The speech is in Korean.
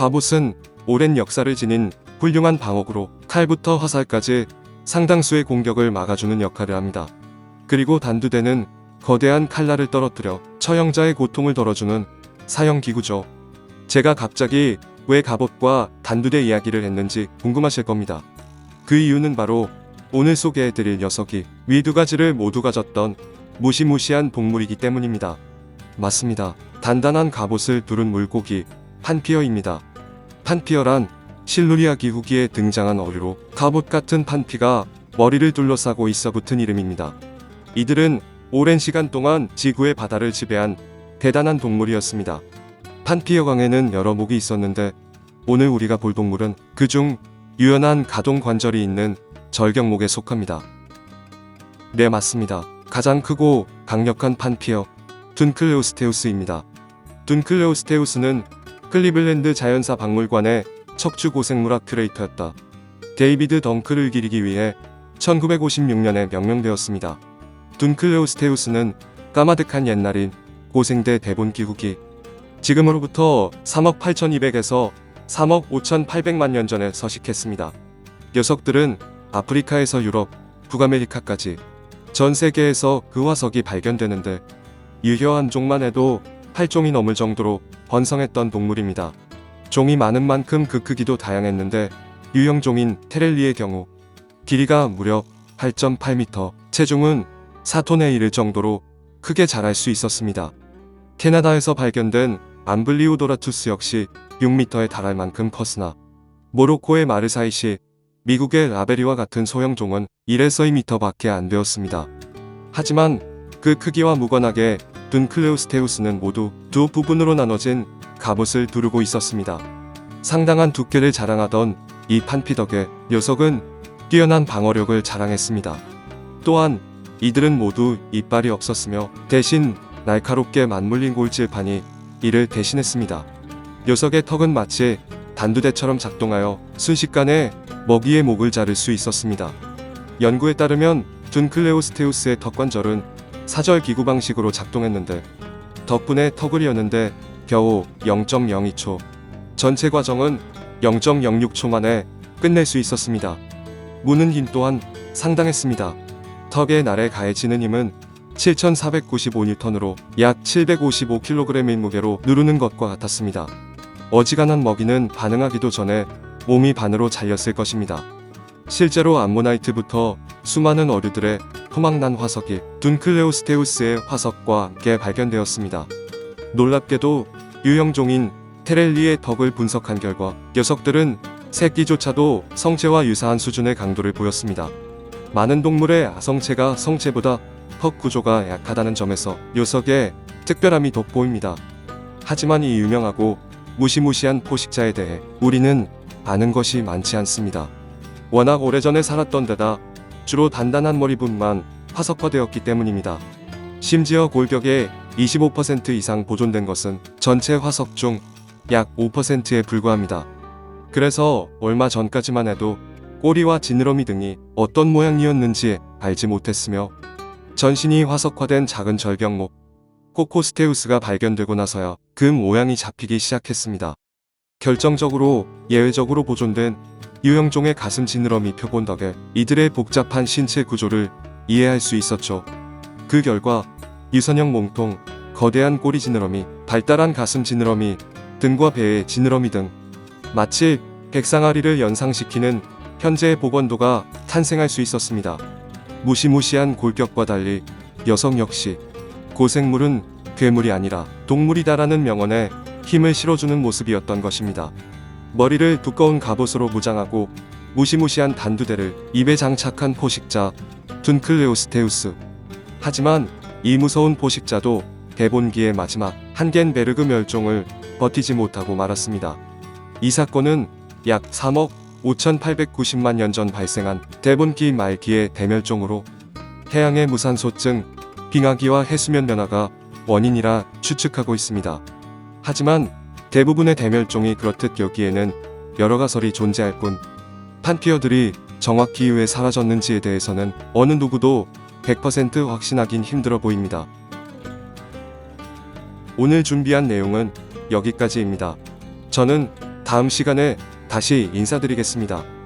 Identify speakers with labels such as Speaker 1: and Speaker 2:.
Speaker 1: 갑옷은 오랜 역사를 지닌 훌륭한 방어구로 칼부터 화살까지 상당수의 공격을 막아주는 역할을 합니다. 그리고 단두대는 거대한 칼날을 떨어뜨려 처형자의 고통을 덜어주는 사형 기구죠. 제가 갑자기 왜 갑옷과 단두대 이야기를 했는지 궁금하실 겁니다. 그 이유는 바로 오늘 소개해드릴 녀석이 위 두 가지를 모두 가졌던 무시무시한 동물이기 때문입니다. 맞습니다. 단단한 갑옷을 두른 물고기 판피어입니다. 판피어란 실루리아 기 후기에 등장한 어류로 갑옷 같은 판피가 머리를 둘러싸고 있어 붙은 이름입니다. 이들은 오랜 시간 동안 지구의 바다를 지배한 대단한 동물이었습니다. 판피어강에는 여러 목이 있었는데 오늘 우리가 볼 동물은 그중 유연한 가동 관절이 있는 절경목에 속합니다. 네, 맞습니다. 가장 크고 강력한 판피어 둔클레오스테우스입니다. 둔클레오스테우스는 클리블랜드 자연사 박물관의 척추 고생물학 큐레이터였다. 데이비드 덩크를 기리기 위해 1956년에 명명되었습니다. 둔클레오스테우스는 까마득한 옛날인 고생대 대본 기 후기 지금으로부터 3억 8200에서 3억 5800만 년 전에 서식했습니다. 녀석들은 아프리카에서 유럽, 북아메리카까지 전 세계에서 그 화석이 발견되는데 유효한 종만 해도 8종이 넘을 정도로 번성했던 동물입니다. 종이 많은 만큼 그 크기도 다양했는데 유형종인 테렐리의 경우 길이가 무려 8.8m, 체중은 4톤에 이를 정도로 크게 자랄 수 있었습니다. 캐나다에서 발견된 암블리오도라투스 역시 6m에 달할 만큼 컸으나 모로코의 마르사이시, 미국의 라베리와 같은 소형종은 1에서 2m밖에 안 되었습니다. 하지만 그 크기와 무관하게 둔클레우스테우스는 모두 두 부분으로 나눠진 갑옷을 두르고 있었습니다. 상당한 두께를 자랑하던 이 판피 덕에 녀석은 뛰어난 방어력을 자랑했습니다. 또한 이들은 모두 이빨이 없었으며 대신 날카롭게 맞물린 골질판이 이를 대신했습니다. 녀석의 턱은 마치 단두대처럼 작동하여 순식간에 먹이의 목을 자를 수 있었습니다. 연구에 따르면 둔클레오스테우스의 턱관절은 사절 기구 방식으로 작동했는데 덕분에 여는데 겨우 0.02초, 전체 과정은 0.06초 만에 끝낼 수 있었습니다. 무는 힘 또한 상당했습니다. 턱의 날에 가해지는 힘은 7,495N으로 약 755kg의 무게로 누르는 것과 같았습니다. 어지간한 먹이는 반응하기도 전에 몸이 반으로 잘렸을 것입니다. 실제로 암모나이트부터 수많은 어류들의 토막난 화석이 둔클레오스테우스의 화석과 함께 발견되었습니다. 놀랍게도 유형종인 테렐리의 덕을 분석한 결과 녀석들은 새끼조차도 성체와 유사한 수준의 강도를 보였습니다. 많은 동물의 아성체가 성체보다 턱 구조가 약하다는 점에서 녀석의 특별함이 돋보입니다. 하지만 이 유명하고 무시무시한 포식자에 대해 우리는 아는 것이 많지 않습니다. 워낙 오래전에 살았던 데다 주로 단단한 머리뿐만 화석화되었기 때문입니다. 심지어 골격의 25% 이상 보존된 것은 전체 화석 중 약 5%에 불과합니다. 그래서 얼마 전까지만 해도 꼬리와 지느러미 등이 어떤 모양이었는지 알지 못했으며 전신이 화석화된 작은 절경목 코코스테우스가 발견되고 나서야 그 모양이 잡히기 시작했습니다. 결정적으로 예외적으로 보존된 유형종의 가슴 지느러미 표본 덕에 이들의 복잡한 신체 구조를 이해할 수 있었죠. 그 결과 유선형 몸통, 거대한 꼬리 지느러미, 발달한 가슴 지느러미, 등과 배의 지느러미 등 마치 백상아리를 연상시키는 현재의 복원도가 탄생할 수 있었습니다. 무시무시한 골격과 달리 여성 역시 고생물은 괴물이 아니라 동물이다라는 명언에 힘을 실어주는 모습이었던 것입니다. 머리를 두꺼운 갑옷으로 무장하고 무시무시한 단두대를 입에 장착한 포식자 둔클레오스테우스. 하지만 이 무서운 포식자도 대본기의 마지막 한겐베르그 멸종을 버티지 못하고 말았습니다. 이 사건은 약 3억 5,890만 년 전 발생한 대본기 말기의 대멸종으로 해양의 무산소증, 빙하기와 해수면 변화가 원인이라 추측하고 있습니다. 하지만 대부분의 대멸종이 그렇듯 여기에는 여러 가설이 존재할 뿐 판피어들이 정확히 왜 사라졌는지에 대해서는 어느 누구도 100% 확신하긴 힘들어 보입니다. 오늘 준비한 내용은 여기까지입니다. 저는 다음 시간에 다시 인사드리겠습니다.